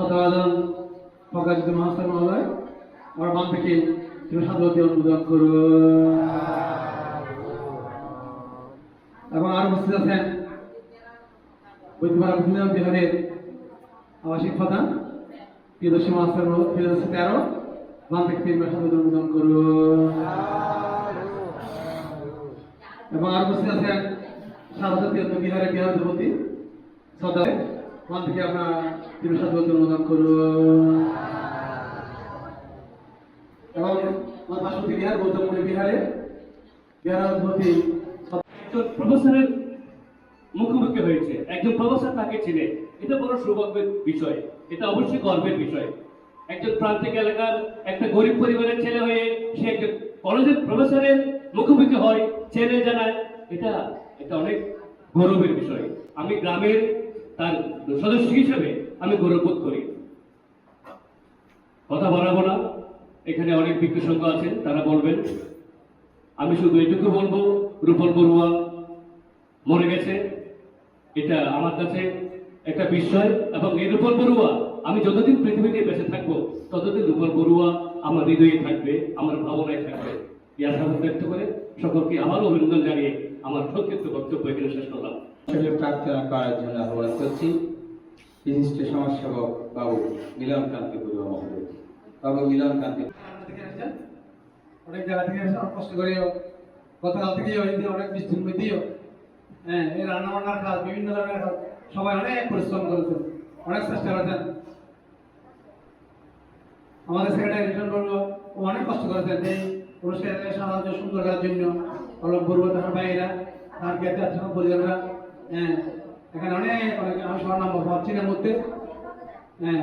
সদাবাদন প্রকাশিত মহাস্তর মহোদয় আমার বাম থেকে তুমি সাধুবাদী অনুমোদন করুন এবং আরও উপস্থিত আছেন বৈদ্যপাড়া বিভিন্ন বিহারের আবাসিক প্রধান প্রিয়দর্শী মাস্টার প্রিয়দর্শী তেরো বাম থেকে তিন মাস অনুমোদন করুন এবং আরও উপস্থিত আছেন তীর্থ বিহারের বিহার অধিপতি সদা ওখান থেকে আপনার তিন সাধুবাদী অনুমোদন করুন এবং পার্শ্ববর্তী বিহার গৌতমপুরী বিহারে বিহার অধিপতি একজন প্রফেসরের মুখোমুখি হয়েছে। একজন প্রফেসর তাকে চিনে। এটা বড় সৌভাগ্যের বিষয়। এটা অবশ্যই গর্বের বিষয়। একজন প্রান্তিক এলাকার একটা গরিব পরিবারের ছেলে হয়ে সে একজন কলেজের প্রফেসরের মুখোমুখি হয় ছেলে জানায়। এটা এটা অনেক গৌরবের বিষয়। আমি গ্রামের তার সদস্য হিসেবে আমি গৌরববোধ করি। কথা বাড়াবো না। এখানে অনেক বিজ্ঞসঙ্গ আছেন তারা বলবেন। আমি শুধু এটুকু বলব, রূপল বড়ুয়া মরে গেছে। এটা আমার কাছে একটা বিস্ময় এবং এই রূপল বড়ুয়া, আমি যতদিন পৃথিবীতে বেঁচে থাকব, ততদিন রূপল বড়ুয়া আমার হৃদয়ে থাকবে, আমার ভাবনায় থাকবে। এই আশাবাদ ব্যক্ত করে সকলকে আবারও অভিনন্দন জানিয়ে আমার সংক্ষিপ্ত বক্তব্য এখানে শেষ করলাম। আসলে প্রার্থনা করার জন্য আহ্বান করছি। বিশিষ্ট সমাজসেবক বাবু মিলন বড়ুয়া মহোদয়। বাবু মিলন কান্তি। অনেক জায়গা থেকে আসছেন অনেক কষ্ট করে গতকাল থেকে অনেক বৃষ্টির মধ্যেও হ্যাঁ এই রান্না বান্নার কাজ, বিভিন্ন ধরনের কাজ, সবাই অনেক পরিশ্রম করেছেন অনেক চেষ্টা করেছেন আমাদের সেক্রেটারি রিটার্ন করল অনেক কষ্ট করেছেন এই পুরস্কারের সাহায্য সুন্দর করার জন্য অলক বড়ুয়া তার ভাইয়েরা তার জ্ঞাতি পরিবাররা হ্যাঁ এখানে অনেক অনেক আমি সবার নাম না মধ্যে হ্যাঁ।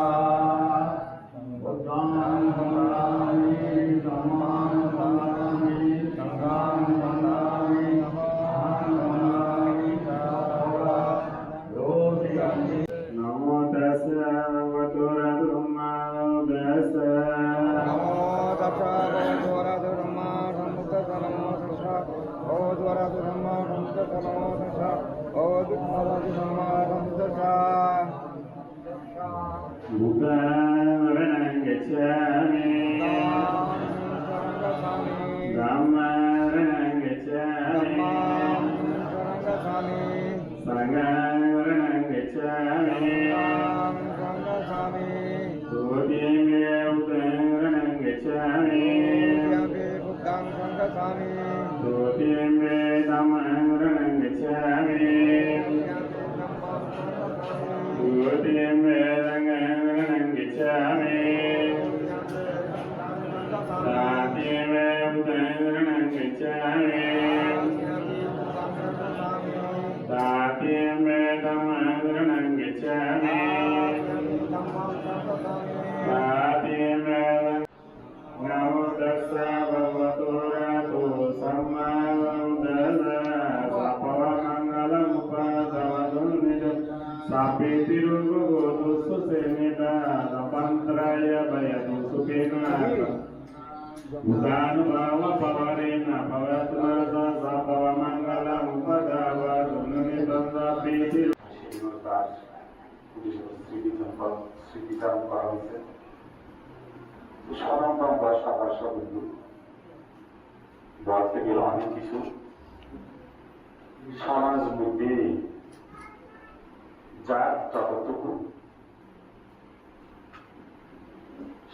Mukha Ranga Chai. Yeah, I mean, सुखेन उदानुभाव पवरेण भवतु सपमङ्गलम् पदवतु निजम् सापे तिरु তার স্মৃতিচারণ স্মৃতিচারণ করা হয়েছে সরঞ্জাম বা সাতাশ বিন্দু বলতে গেলে অনেক কিছু সমাজ মধ্যে যার যতটুকু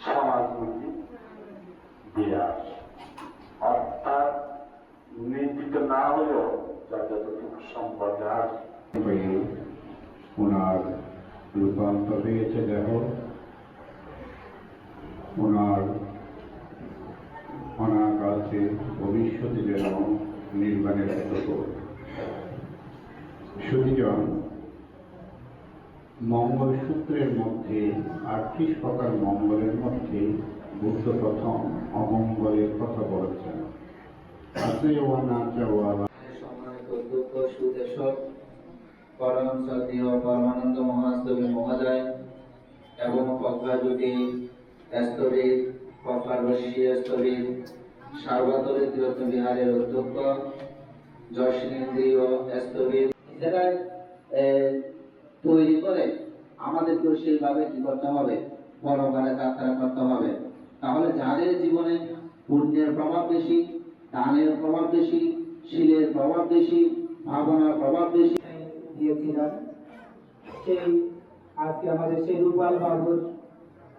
সমাজ মধ্যে বিরাট। অর্থাৎ নির্দিষ্ট না হলেও যতটুকু সম্পদ যার ওনার রূপান্তর হয়েছে দেহ। ওনার অনাকাশে ভবিষ্যতে যেন নির্বাণের সুযোগ সুদীজন মঙ্গলসূত্রের মধ্যে আটত্রিশ প্রকার মঙ্গলের মধ্যে বুদ্ধ প্রথম অমঙ্গলের কথা বলেছেন। পরম পরমানন্দ মহাস্তবী মহোদয় এবং স্তরীর সার্বতলী তীর্থ বিহারের অধ্যক্ষ যশনেন্দ্রীয় স্তরীর জায়গায় তৈরি করে আমাদেরকেও সেইভাবে কি করতে হবে পরকালে যাত্রা করতে হবে। তাহলে যাদের জীবনে পুণ্যের প্রভাব বেশি, দানের প্রভাব বেশি, শিলের প্রভাব বেশি, ভাবনার প্রভাব বেশি দিয়েছিলেন সেই আজকে আমাদের সেই রূপাল বাবুর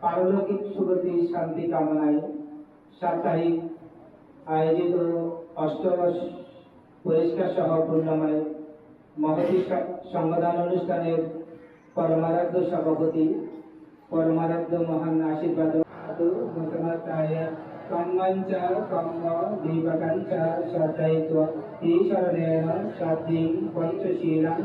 পারলৌকিক সুগতি, শান্তি কামনায় সাপ্তাহিক আয়োজিত অষ্টদশ পরিষ্কার সহ পূর্ণময় মহতি সংবাদান অনুষ্ঠানের পরমারাধ্য সভাপতি, পরমারাধ্য মহান আশীর্বাদ কম্মাঞ্চা কম্ম দীপকাঞ্চা শ্রদ্ধায়িত ঈশ্বরেণ শ্রদ্ধিং, পঞ্চশীলাং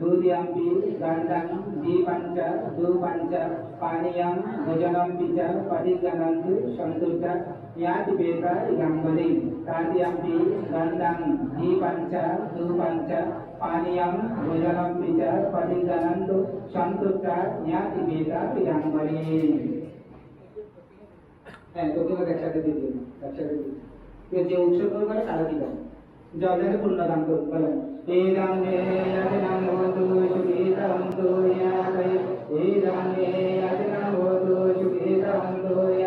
दूर्यम्पि गण्डं दीपञ्च दूपञ्च पानीयं भोजनम्पि च परिगणन्तु सन्तुष्ट याति वेद गङ्गलिं काद्यम्पि गण्डं दीपञ्च दूपञ्च पानीयं भोजनम्पि च परिगणन्तु सन्तुष्ट याति वेद गङ्गलिं হ্যাঁ তোকে একসাথে দিয়ে দিন একসাথে দিয়ে যে উৎসর্গ করে তারা দিবেন জলের পুণ্যদান করুন বলেন idam ne yatinam hotu shukitam tu yakay idam ne yatinam hotu shukitam tu yakay